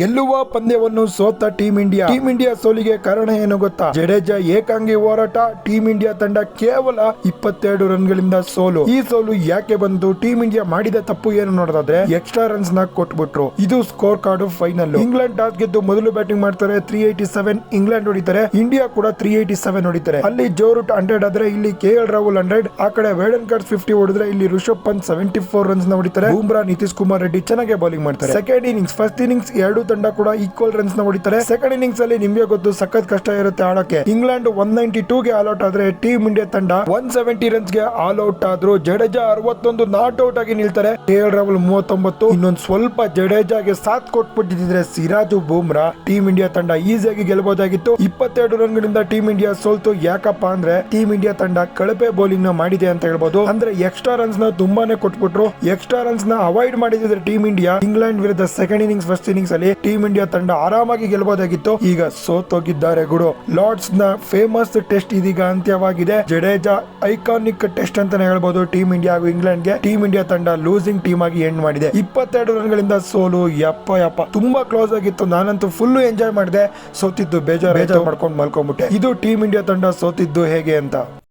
ಗೆಲ್ಲುವ ಪಂದ್ಯವನ್ನು ಸೋತ ಟೀಂ ಇಂಡಿಯಾ ಟೀಂ ಇಂಡಿಯಾ ಸೋಲಿಗೆ ಕಾರಣ ಏನು ಗೊತ್ತಾ? ಜಡೇಜಾ ಏಕಾಂಗಿ ಹೋರಾಟ ಟೀಂ ಇಂಡಿಯಾ ತಂಡ ಕೇವಲ ಇಪ್ಪತ್ತೆರಡು ರನ್ಗಳಿಂದ ಸೋಲು. ಈ ಸೋಲು ಯಾಕೆ ಬಂತು? ಟೀಂ ಇಂಡಿಯಾ ಮಾಡಿದ ತಪ್ಪು ಏನು ನೋಡೋದಾದ್ರೆ ಎಕ್ಸ್ಟ್ರಾ ರನ್ಸ್ನ ಕೊಟ್ಬಿಟ್ರು. ಇದು score card final England toss ಗೆದ್ದು ಮೊದಲು ಬ್ಯಾಟಿಂಗ್ ಮಾಡ್ತಾರೆ ತ್ರೀ ಏಟಿ ಸೆವೆನ್ ಇಂಗ್ಲೆಂಡ್ ಹೊಡಿತಾರೆ ಇಂಡಿಯಾ ಕೂಡ ತ್ರೀ ಏಟಿ ಸೆವೆನ್ ಹೊಡಿತಾರೆ. ಅಲ್ಲಿ ಜೋ ರೂಟ್ ಹಂಡ್ರೆಡ್ ಆದ್ರೆ ಇಲ್ಲಿ ಕೆ ಎಲ್ ರಾಹುಲ್ ಹಂಡ್ರೆಡ್ ಆ ಕಡೆ ವೇಡನ್ ಕಾರ್ಡ್ ಫಿಫ್ಟಿ ಹೊಡಿದ್ರೆ ಇಲ್ಲಿ ರಿಷಬ್ ಪಂತ್ ಸೆವೆಂಟಿ ಫೋರ್ ರನ್ಸ್ನ ಹೊಡಿತಾರೆ. ಬೂಮ್ರಾ ನಿತೀಶ್ ಕುಮಾರ್ ರೆಡ್ಡಿ ಚೆನ್ನಾಗಿ ಬೌಲಿಂಗ್ ಮಾಡ್ತಾರೆ. ಸೆಕೆಂಡ್ ಇನ್ನಿಂಗ್ಸ್ ಫಸ್ಟ್ ಇನ್ನಿಂಗ್ಸ್ ಎರಡು ತಂಡ ಕೂಡ ಈಕ್ವಲ್ ರನ್ಸ್ನ ಹೊಡಿತಾರೆ. ಸೆಕೆಂಡ್ ಇನ್ನಿಂಗ್ಸ್ ಅಲ್ಲಿ ನಿಮಗೆ ಗೊತ್ತು ಸಖತ್ ಕಷ್ಟ ಇರುತ್ತೆ ಆಡೋಕೆ ಇಂಗ್ಲೆಂಡ್ ಒನ್ ನೈಂಟಿ ಟೂ ಗೆ ಆಲ್ ಔಟ್ ಆದ್ರೆ ಟೀಮ್ ಇಂಡಿಯಾ ತಂಡ ಒನ್ ಸೆವೆಂಟಿ ರನ್ಸ್ಗೆ ಆಲ್ ಔಟ್ ಆದ್ರು ಜಡೇಜಾ ಅರವತ್ತೊಂದು ನಾಟ್ ಔಟ್ ಆಗಿ ನಿಲ್ತಾರೆ. ಎಲ್ ರಾಹುಲ್ ಮೂವತ್ತೊಂಬತ್ತು, ಇನ್ನೊಂದು ಸ್ವಲ್ಪ ಜಡೇಜಾಗೆ ಸಾಥ್ ಕೊಟ್ಬಿಟ್ಟಿದ್ರೆ ಸಿರಾಜು ಬೂಮ್ರಾ. ಟೀಮ್ ಇಂಡಿಯಾ ತಂಡ ಈಸಿಯಾಗಿ ಗೆಲ್ಲಬಹುದಾಗಿತ್ತು ಇಪ್ಪತ್ತೆರಡು ರನ್ ಗಳಿಂದ ಟೀಮ್ ಇಂಡಿಯಾ ಸೋಲ್ತು. ಯಾಕಪ್ಪ ಅಂದ್ರೆ ಟೀಮ್ ಇಂಡಿಯಾ ತಂಡ ಕಳಪೆ ಬೌಲಿಂಗ್ನ ಮಾಡಿದೆ ಅಂತ ಹೇಳ್ಬೋದು. ಅಂದ್ರೆ ಎಕ್ಸ್ಟ್ರಾ ರನ್ಸ್ನ ತುಂಬಾನೇ ಕೊಟ್ಬಿಟ್ರು. ಎಕ್ಸ್ಟ್ರಾ ರನ್ಸ್ನ ಅವಾಯ್ಡ್ ಮಾಡಿದ್ರೆ ಟೀಮ್ ಇಂಡಿಯಾ ಇಂಗ್ಲೆಂಡ್ ವಿರುದ್ಧ ಸೆಕೆಂಡ್ ಇನ್ನಿಂಗ್ಸ್ ಫಸ್ಟ್ ಇನ್ನಿಂಗ್ಸ್ ಅಲ್ಲಿ ಟೀಮ್ ಇಂಡಿಯಾ ತಂಡ ಆರಾಮಾಗಿ ಗೆಲ್ಲಬಹುದಾಗಿತ್ತು ಈಗ ಸೋತೋಗಿದ್ದಾರೆ ಗುರು. ಲಾರ್ಡ್ಸ್ನ ಫೇಮಸ್ ಟೆಸ್ಟ್ ಇದೀಗ ಅಂತ್ಯವಾಗಿದೆ. ಜಡೇಜಾ ಐಕಾನಿಕ್ ಟೆಸ್ಟ್ ಅಂತಾನೆ ಹೇಳ್ಬೋದು ಟೀಮ್ ಇಂಡಿಯಾ ಹಾಗೂ ಇಂಗ್ಲೆಂಡ್ಗೆ. ಟೀಮ್ ಇಂಡಿಯಾ ತಂಡ ಲೂಸಿಂಗ್ ಟೀಮ್ ಆಗಿ ಎಂಡ್ ಮಾಡಿದೆ. ಇಪ್ಪತ್ತೆರಡು ರನ್ಗಳಿಂದ ಸೋಲು ಯಪ್ಪ ಯಪ್ಪ. ತುಂಬಾ ಕ್ಲೋಸ್ ಆಗಿತ್ತು. ನಾನಂತೂ ಫುಲ್ ಎಂಜಾಯ್ ಮಾಡಿದೆ. ಸೋತಿದ್ದು ಬೇಜಾರು ಬೇಜಾರು ಮಾಡ್ಕೊಂಡು ಮಲ್ಕೊಂಡ್ಬಿಟ್ಟೆ ಇದು ಟೀಮ್ ಇಂಡಿಯಾ ತಂಡ ಸೋತಿದ್ದು ಹೇಗೆ ಅಂತ.